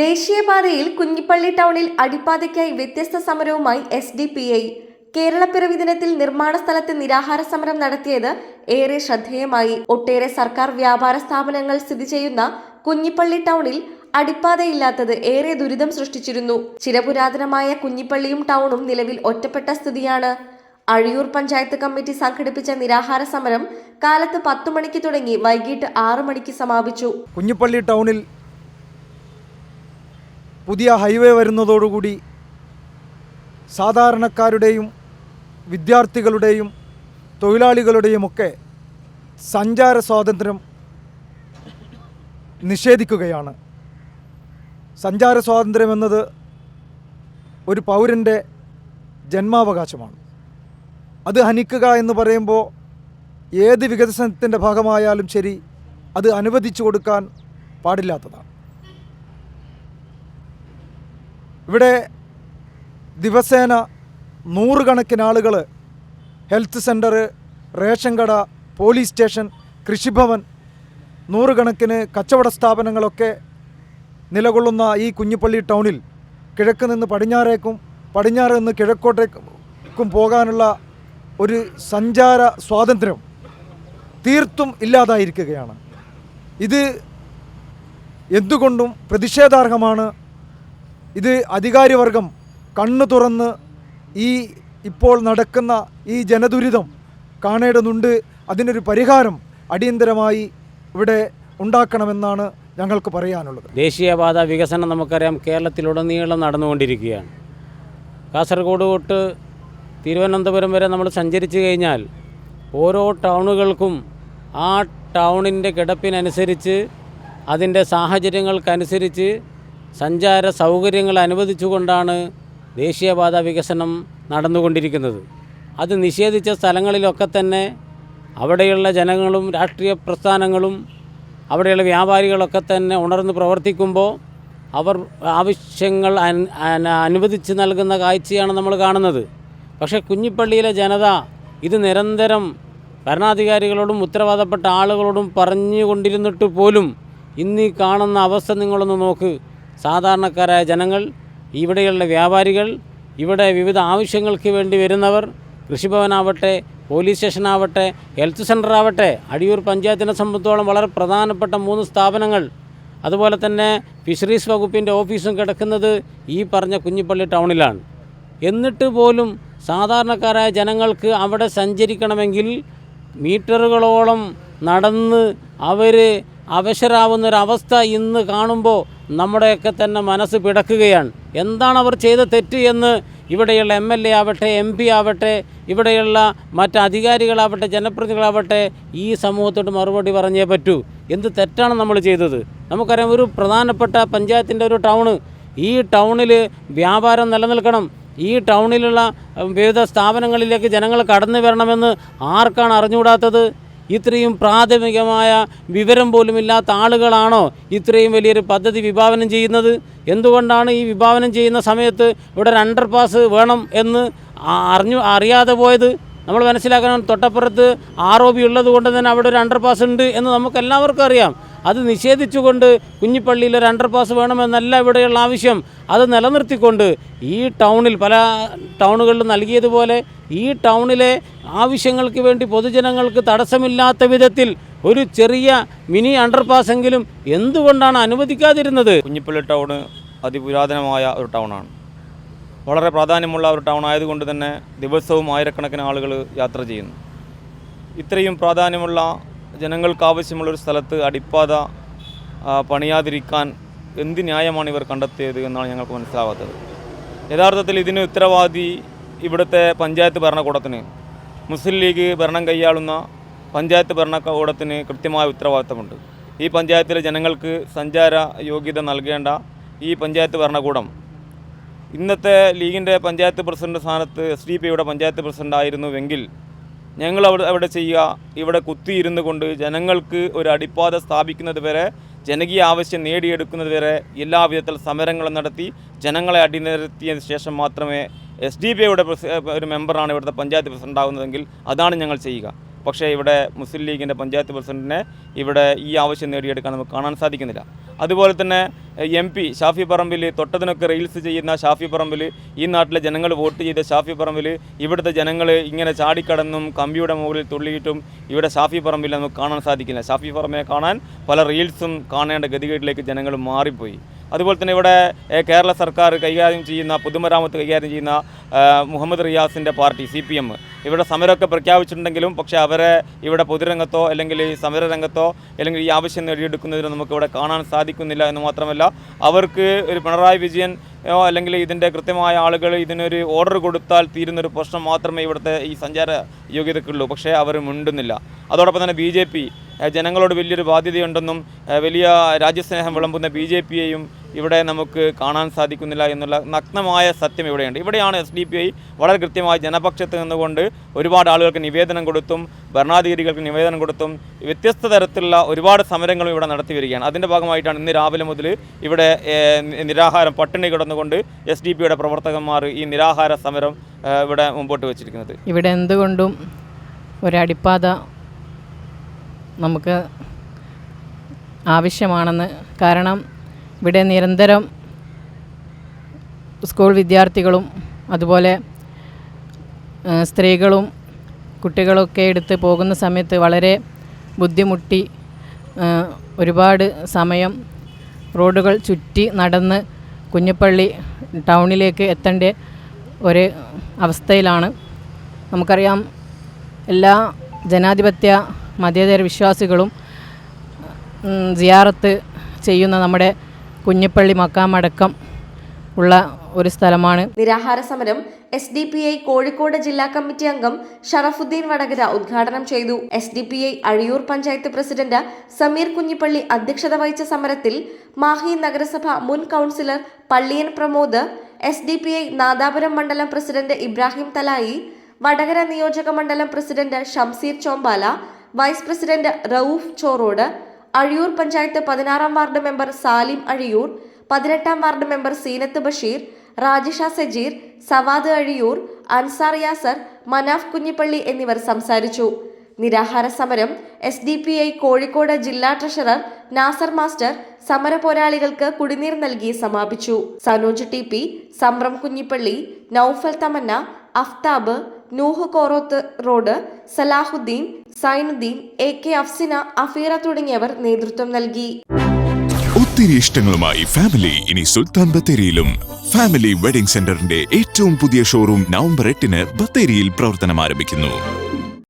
ദേശീയപാതയിൽ കുഞ്ഞിപ്പള്ളി ടൗണിൽ അടിപ്പാതയ്ക്കായി വ്യത്യസ്ത സമരവുമായി എസ് ഡി പി ഐ. കേരളപ്പിറവി ദിനത്തിൽ നിർമ്മാണ സ്ഥലത്ത് നിരാഹാര സമരം നടത്തിയത് ഏറെ ശ്രദ്ധേയമായി. ഒട്ടേറെ സർക്കാർ വ്യാപാര സ്ഥാപനങ്ങൾ സ്ഥിതി ചെയ്യുന്ന കുഞ്ഞിപ്പള്ളി ടൗണിൽ അടിപ്പാതയില്ലാത്തത് ഏറെ ദുരിതം സൃഷ്ടിച്ചിരുന്നു. ചിരപുരാതനമായ കുഞ്ഞിപ്പള്ളിയും ടൗണും നിലവിൽ ഒറ്റപ്പെട്ട സ്ഥിതിയാണ്. അഴിയൂർ പഞ്ചായത്ത് കമ്മിറ്റി സംഘടിപ്പിച്ച നിരാഹാര സമരം കാലത്ത് പത്തു മണിക്ക് തുടങ്ങി വൈകിട്ട് ആറു മണിക്ക് സമാപിച്ചു. കുഞ്ഞിപ്പള്ളി ടൗണിൽ പുതിയ ഹൈവേ വരുന്നതോടുകൂടി സാധാരണക്കാരുടെയും വിദ്യാർത്ഥികളുടെയും തൊഴിലാളികളുടെയുമൊക്കെ സഞ്ചാര സ്വാതന്ത്ര്യം നിഷേധിക്കുകയാണ്. സഞ്ചാര സ്വാതന്ത്ര്യം എന്നത് ഒരു പൗരന്റെ ജന്മാവകാശമാണ്. അത് ഹനിക്കുക എന്ന് പറയുമ്പോൾ ഏത് വികസനത്തിന്റെ ഭാഗമായാലും ശരി അത് അനുവദിച്ചു കൊടുക്കാൻ പാടില്ലാത്തതാണ്. ഇവിടെ ദിവസേന നൂറുകണക്കിന് ആളുകൾ ഹെൽത്ത് സെന്റർ റേഷൻ കട പോലീസ് സ്റ്റേഷൻ കൃഷിഭവൻ നൂറുകണക്കിന് കച്ചവട സ്ഥാപനങ്ങളൊക്കെ നിലകൊള്ളുന്ന ഈ കുഞ്ഞിപ്പള്ളി ടൗണിൽ കിഴക്ക് നിന്ന് പടിഞ്ഞാറേക്കും പടിഞ്ഞാറ് നിന്ന് കിഴക്കോട്ടേക്കും പോകാനുള്ള ഒരു സഞ്ചാര സ്വാതന്ത്ര്യം തീർത്തും ഇല്ലാതായിരിക്കുകയാണ്. ഇത് എന്തുകൊണ്ടും പ്രതിഷേധാർഹമാണ് ഇത് അധികാരിവർഗം കണ്ണു തുറന്ന് ഈ ഇപ്പോൾ നടക്കുന്ന ഈ ജനദുരിതം കാണേണ്ടതുണ്ട്. അതിനൊരു പരിഹാരം അടിയന്തരമായി ഇവിടെ ഉണ്ടാക്കണമെന്നാണ് ഞങ്ങൾക്ക് പറയാനുള്ളത്. ദേശീയപാത വികസനം നമുക്കറിയാം കേരളത്തിലുടനീളം നടന്നുകൊണ്ടിരിക്കുകയാണ്. കാസർഗോഡ് തൊട്ട് തിരുവനന്തപുരം വരെ നമ്മൾ സഞ്ചരിച്ചു കഴിഞ്ഞാൽ ഓരോ ടൗണുകൾക്കും ആ ടൗണിന്റെ കിടപ്പിനനുസരിച്ച് അതിന്റെ സാഹചര്യങ്ങൾക്കനുസരിച്ച് സഞ്ചാര സൗകര്യങ്ങൾ അനുവദിച്ചുകൊണ്ടാണ് ദേശീയപാത വികസനം നടന്നുകൊണ്ടിരിക്കുന്നത്. അത് നിഷേധിച്ച സ്ഥലങ്ങളിലൊക്കെ തന്നെ അവിടെയുള്ള ജനങ്ങളും രാഷ്ട്രീയ പ്രസ്ഥാനങ്ങളും അവിടെയുള്ള വ്യാപാരികളൊക്കെ തന്നെ ഉണർന്ന് പ്രവർത്തിക്കുമ്പോൾ അവർ ആവശ്യങ്ങൾ അനുവദിച്ച് നൽകുന്ന കാഴ്ചയാണ് നമ്മൾ കാണുന്നത്. പക്ഷേ കുഞ്ഞിപ്പള്ളിയിലെ ജനത ഇത് നിരന്തരം ഭരണാധികാരികളോടും ഉത്തരവാദപ്പെട്ട ആളുകളോടും പറഞ്ഞുകൊണ്ടിരുന്നിട്ട് പോലും ഇന്ന് ഈ കാണുന്ന അവസ്ഥ നിങ്ങളൊന്ന് നോക്ക്. സാധാരണക്കാരായ ജനങ്ങൾ ഇവിടെയുള്ള വ്യാപാരികൾ ഇവിടെ വിവിധ ആവശ്യങ്ങൾക്ക് വേണ്ടി വരുന്നവർ കൃഷിഭവനാവട്ടെ പോലീസ് സ്റ്റേഷനാവട്ടെ ഹെൽത്ത് സെന്റർ ആവട്ടെ അടിയൂർ പഞ്ചായത്തിനെ സംബന്ധിച്ചോളം വളരെ പ്രധാനപ്പെട്ട മൂന്ന് സ്ഥാപനങ്ങൾ. അതുപോലെ തന്നെ ഫിഷറീസ് വകുപ്പിന്റെ ഓഫീസും കിടക്കുന്നത് ഈ പറഞ്ഞ കുഞ്ഞിപ്പള്ളി ടൗണിലാണ്. എന്നിട്ട് പോലും സാധാരണക്കാരായ ജനങ്ങൾക്ക് അവിടെ സഞ്ചരിക്കണമെങ്കിൽ മീറ്ററുകളോളം നടന്ന് അവർ അവശരാവുന്നൊരവസ്ഥ ഇന്ന് കാണുമ്പോൾ നമ്മുടെയൊക്കെ തന്നെ മനസ്സ് പിടക്കുകയാണ്. എന്താണ് അവർ ചെയ്ത തെറ്റ് എന്ന് ഇവിടെയുള്ള എം എൽ എ ആവട്ടെ എം പി ആവട്ടെ ഇവിടെയുള്ള മറ്റ് അധികാരികളാവട്ടെ ജനപ്രതിനിധികളാവട്ടെ ഈ സമൂഹത്തോട് മറുപടി പറഞ്ഞേ പറ്റൂ. എന്ത് തെറ്റാണ് നമ്മൾ ചെയ്തത്? നമുക്കറിയാം ഒരു പ്രധാനപ്പെട്ട പഞ്ചായത്തിന്റെ ഒരു ടൗണ് ഈ ടൗണിൽ വ്യാപാരം നിലനിൽക്കണം. ഈ ടൗണിലുള്ള വിവിധ സ്ഥാപനങ്ങളിലേക്ക് ജനങ്ങൾ കടന്നു വരണമെന്ന് ആർക്കാണ് അറിഞ്ഞുകൂടാത്തത്? ഇത്രയും പ്രാഥമികമായ വിവരം പോലുമില്ലാത്ത ആളുകളാണോ ഇത്രയും വലിയൊരു പദ്ധതി വിഭാവനം ചെയ്യുന്നത്? എന്തുകൊണ്ടാണ് ഈ വിഭാവനം ചെയ്യുന്ന സമയത്ത് ഇവിടെ ഒരു അണ്ടർ പാസ് വേണം എന്ന് അറിഞ്ഞു അറിയാതെ പോയത്? നമ്മൾ മനസ്സിലാക്കണം തൊട്ടപ്പുറത്ത് ആർ ഒ ബി ഉള്ളത് കൊണ്ട് തന്നെ അവിടെ ഒരു അണ്ടർ പാസ് ഉണ്ട് എന്ന് നമുക്കെല്ലാവർക്കും അറിയാം. അത് നിഷേധിച്ചുകൊണ്ട് കുഞ്ഞിപ്പള്ളിയിൽ ഒരു അണ്ടർ പാസ് വേണമെന്നല്ല ഇവിടെയുള്ള ആവശ്യം. അത് നിലനിർത്തിക്കൊണ്ട് ഈ ടൗണിൽ പല ടൗണുകളിലും നൽകിയതുപോലെ ഈ ടൗണിലെ ആവശ്യങ്ങൾക്ക് വേണ്ടി പൊതുജനങ്ങൾക്ക് തടസ്സമില്ലാത്ത വിധത്തിൽ ഒരു ചെറിയ മിനി അണ്ടർ പാസെങ്കിലും എന്തുകൊണ്ടാണ് അനുവദിക്കാതിരുന്നത്? കുഞ്ഞിപ്പള്ളി ടൗണ് അതിപുരാതനമായ ഒരു ടൗണാണ് വളരെ പ്രാധാന്യമുള്ള ഒരു ടൗൺ ആയതുകൊണ്ട് തന്നെ ദിവസവും ആയിരക്കണക്കിന് ആളുകൾ യാത്ര ചെയ്യുന്നു. ഇത്രയും പ്രാധാന്യമുള്ള ജനങ്ങൾക്ക് ആവശ്യമുള്ളൊരു സ്ഥലത്ത് അടിപ്പാത പണിയാതിരിക്കാൻ എന്ത് ന്യായമാണ് ഇവർ കണ്ടെത്തിയത് എന്നാണ് ഞങ്ങൾക്ക് മനസ്സിലാവാത്തത്. യഥാർത്ഥത്തിൽ ഇതിന് ഉത്തരവാദി ഇവിടുത്തെ പഞ്ചായത്ത് ഭരണകൂടത്തിന് മുസ്ലിം ലീഗ് ഭരണം കൈയാളുന്ന പഞ്ചായത്ത് ഭരണകൂടത്തിന് കൃത്യമായ ഉത്തരവാദിത്തമുണ്ട്. ഈ പഞ്ചായത്തിലെ ജനങ്ങൾക്ക് സഞ്ചാര യോഗ്യത നൽകേണ്ട ഈ പഞ്ചായത്ത് ഭരണകൂടം. ഇന്നത്തെ ലീഗിന്റെ പഞ്ചായത്ത് പ്രസിഡന്റ് സ്ഥാനത്ത് എസ് ഡി പിയുടെ പഞ്ചായത്ത് പ്രസിഡന്റ് ആയിരുന്നുവെങ്കിൽ ഞങ്ങൾ അവിടെ അവിടെ ചെയ്യുക ഇവിടെ കുത്തിയിരുന്നു കൊണ്ട് ജനങ്ങൾക്ക് ഒരു അടിപ്പാത സ്ഥാപിക്കുന്നത് വരെ ജനകീയ ആവശ്യം നേടിയെടുക്കുന്നത് വരെ എല്ലാ വിധത്തിൽ സമരങ്ങളും നടത്തി ജനങ്ങളെ അടിനിരത്തിയതിന് ശേഷം മാത്രമേ എസ് ഡി പി യുടെ ഒരു മെമ്പറാണ് ഇവിടുത്തെ പഞ്ചായത്ത് പ്രസിഡന്റ് ആകുന്നതെങ്കിൽ അതാണ് ഞങ്ങൾ ചെയ്യുക. പക്ഷേ ഇവിടെ മുസ്ലിം ലീഗിന്റെ പഞ്ചായത്ത് പ്രസിഡന്റിനെ ഇവിടെ ഈ ആവശ്യം നേടിയെടുക്കാൻ നമുക്ക് കാണാൻ സാധിക്കുന്നില്ല. അതുപോലെ തന്നെ എം പി ഷാഫി പറമ്പിൽ തൊട്ടതിനൊക്കെ റീൽസ് ചെയ്യുന്ന ഷാഫി പറമ്പിൽ ഈ നാട്ടിലെ ജനങ്ങൾ വോട്ട് ചെയ്ത ഷാഫി പറമ്പിൽ ഇവിടുത്തെ ജനങ്ങൾ ഇങ്ങനെ ചാടിക്കടന്നും കമ്പിയുടെ മുകളിൽ തുള്ളിയിട്ടും ഇവിടെ ഷാഫി പറമ്പിൽ നമുക്ക് കാണാൻ സാധിക്കില്ല. ഷാഫി പറമ്പിനെ കാണാൻ പല റീൽസും കാണേണ്ട ഗതികേട്ടിലേക്ക് ജനങ്ങൾ മാറിപ്പോയി. അതുപോലെ തന്നെ ഇവിടെ കേരള സർക്കാർ കൈകാര്യം ചെയ്യുന്ന പൊതുമരാമത്ത് കൈകാര്യം ചെയ്യുന്ന മുഹമ്മദ് റിയാസിന്റെ പാർട്ടി സി പി എം. ഇവിടെ സമരമൊക്കെ പ്രഖ്യാപിച്ചിട്ടുണ്ടെങ്കിലും പക്ഷേ അവരെ ഇവിടെ പൊതുരംഗത്തോ അല്ലെങ്കിൽ ഈ സമരരംഗത്തോ അല്ലെങ്കിൽ ഈ ആവശ്യം നേടിയെടുക്കുന്നതിന് നമുക്ക് ഇവിടെ കാണാൻ സാധിക്കുന്നില്ല എന്ന് മാത്രമല്ല അവർക്ക് ഒരു പിണറായി വിജയൻ അല്ലെങ്കിൽ ഇതിന്റെ കൃത്യമായ ആളുകൾ ഇതിനൊരു ഓർഡർ കൊടുത്താൽ തീരുന്നൊരു പ്രശ്നം മാത്രമേ ഇവിടുത്തെ ഈ സഞ്ചാര യോഗ്യതയ്ക്കുള്ളൂ. പക്ഷേ അവർ മിണ്ടുന്നില്ല. അതോടൊപ്പം തന്നെ ബി ജനങ്ങളോട് വലിയൊരു ബാധ്യതയുണ്ടെന്നും വലിയ രാജ്യസ്നേഹം വിളമ്പുന്ന ബി ജെ പിയെയും ഇവിടെ നമുക്ക് കാണാൻ സാധിക്കുന്നില്ല എന്നുള്ള നഗ്നമായ സത്യം ഇവിടെയുണ്ട്. ഇവിടെയാണ് എസ് ഡി പി ഐ വളരെ കൃത്യമായി ജനപക്ഷത്ത് നിന്നുകൊണ്ട് ഒരുപാട് ആളുകൾക്ക് നിവേദനം കൊടുത്തും ഭരണാധികാരികൾക്ക് നിവേദനം കൊടുത്തും വ്യത്യസ്ത തരത്തിലുള്ള ഒരുപാട് സമരങ്ങളും ഇവിടെ നടത്തി വരികയാണ്. അതിന്റെ ഭാഗമായിട്ടാണ് ഇന്ന് രാവിലെ മുതൽ ഇവിടെ നിരാഹാരം പട്ടിണി കിടന്നുകൊണ്ട് എസ് ഡി പിയുടെ പ്രവർത്തകന്മാർ ഈ നിരാഹാര സമരം ഇവിടെ മുമ്പോട്ട് വെച്ചിരിക്കുന്നത്. ഇവിടെ എന്തുകൊണ്ടും ഒരടിപ്പാത നമുക്ക് ആവശ്യമാണെന്ന് കാരണം ഇവിടെ നിരന്തരം സ്കൂൾ വിദ്യാർത്ഥികളും അതുപോലെ സ്ത്രീകളും കുട്ടികളൊക്കെ എടുത്ത് പോകുന്ന സമയത്ത് വളരെ ബുദ്ധിമുട്ടി ഒരുപാട് സമയം റോഡുകൾ ചുറ്റി നടന്ന് കുഞ്ഞപ്പള്ളി ടൗണിലേക്ക് എത്തേണ്ട ഒരു അവസ്ഥയിലാണ്. നമുക്കറിയാം എല്ലാ ജനാധിപത്യ മതേതര വിശ്വാസികളും സിയാറത്ത് ചെയ്യുന്ന നമ്മുടെ കുഞ്ഞിപ്പള്ളി മക്കാമടക്കം ഉള്ള ഒരു സ്ഥലമാണ്. നിരാഹാര സമരം S D P I Kozhikode ജില്ലാ കമ്മിറ്റി അംഗം ഷറഫുദ്ദീൻ വടകര ഉദ്ഘാടനം ചെയ്തു. S D P I Azhiyur panchayat president Sameer Kunjippally അധ്യക്ഷത വഹിച്ച സമരത്തിൽ മാഹി നഗരസഭ മുൻ councillor Palliyan Pramod S D P I Nadapuram മണ്ഡലം പ്രസിഡന്റ് ഇബ്രാഹിം തലായി വടകര നിയോജക മണ്ഡലം president Shamseer Chombala vice president Rauf Chorode Azhiyur panchayat പതിനാറാം വാർഡ് മെമ്പർ സാലിം അഴിയൂർ പതിനെട്ടാം വാർഡ് മെമ്പർ സീനത്ത് ബഷീർ റാജിഷ സജീർ സവാദ് അഴിയൂർ അൻസാർ യാസർ മനാഫ് കുഞ്ഞിപ്പള്ളി എന്നിവർ സംസാരിച്ചു. നിരാഹാര സമരം S D P I Kozhikode ജില്ലാ ട്രഷറർ നാസർ മാസ്റ്റർ സമര പോരാളികൾക്ക് കുടിനീർ നൽകി സമാപിച്ചു. Sanoj T P സംരം Kunjippally Noufal Thamanna Aftab Nooh Koroth road Salahuddin Sainuddin A K Afsina Afeera തുടങ്ങിയവർ നേതൃത്വം നൽകി. ഒത്തിരി ഇഷ്ടങ്ങളുമായി ഫാമിലി ഇനി സുൽത്താൻ ബത്തേരിയിലും. ഫാമിലി വെഡിംഗ് സെന്ററിന്റെ ഏറ്റവും പുതിയ ഷോറൂം നവംബർ എട്ടിന് ബത്തേരിയിൽ പ്രവർത്തനം ആരംഭിക്കുന്നു